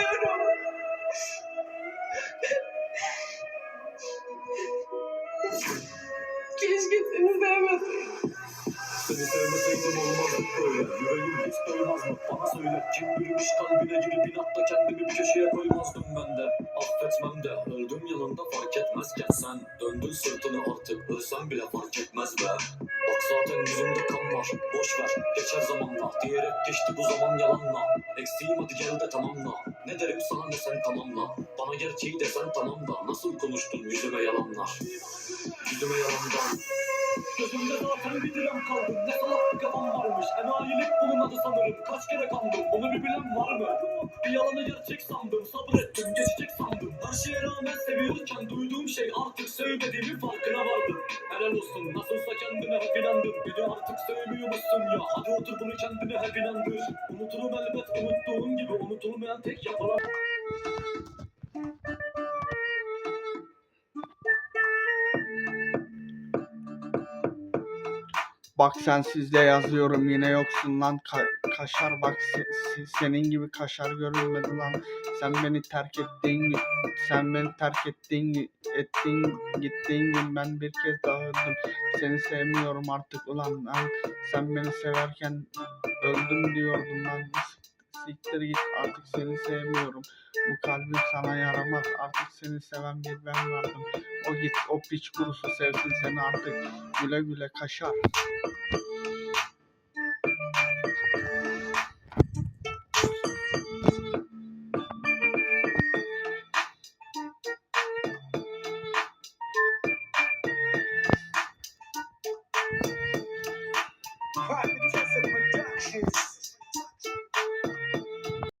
Biliyorum. Keşke seni sevmeseydim. Seni sevmeseydim olmazdı böyle Yüreğim hiç doymaz mı bana söyle Kim yürümüş kalbine girip inatla kendimi bir köşeye koymazdım ben de Affetmem de öldüm yanında fark etmezken sen Döndün sırtını artık ölsem bile fark etmez be Bak zaten yüzümde kan var boş ver. Geçer zamanla Diyerek geçti bu zaman yalanla. Eksiğim hadi gel de tamamla. Ne derim sana ne sen tamamla. Bana gerçeği desen tamam da Nasıl konuştun yüzüme yalanlar? Yüzüme yalandan. Gözümde zaten bir direm kaldım Ne salak bir kafam varmış. Enayilik bunun adı sanırım. Kaç kere kandım. Onu bir bilen var mı? Bir yalanı gerçek sandım. Sabrettim. Geçecek sandım. Her şeye rağmen seviyorken Duyduğum şey artık sevmediğimin farkına vardım. Helal olsun. Nasılsa kendime hep inandım Beni artık musun ya? Hadi otur bunu kendine hep inandır Unuturum elbet unuttuğum gibi. Unutulmayan tek yapılan Bak sensizde yazıyorum yine yoksun lan. Ka- kaşar bak se- se- senin gibi kaşar görünmedi lan. Sen beni terk ettin sen beni terk ettin ettin gittiğin gün ben bir kez daha öldüm. Seni sevmiyorum artık ulan lan sen beni severken öldüm diyordum lan siktir git artık seni sevmiyorum. Bu kalbim sana yaramaz. Artık seni seven bir ben vardım. O git o piç kurusu sevsin seni artık. Güle güle kaşar 是。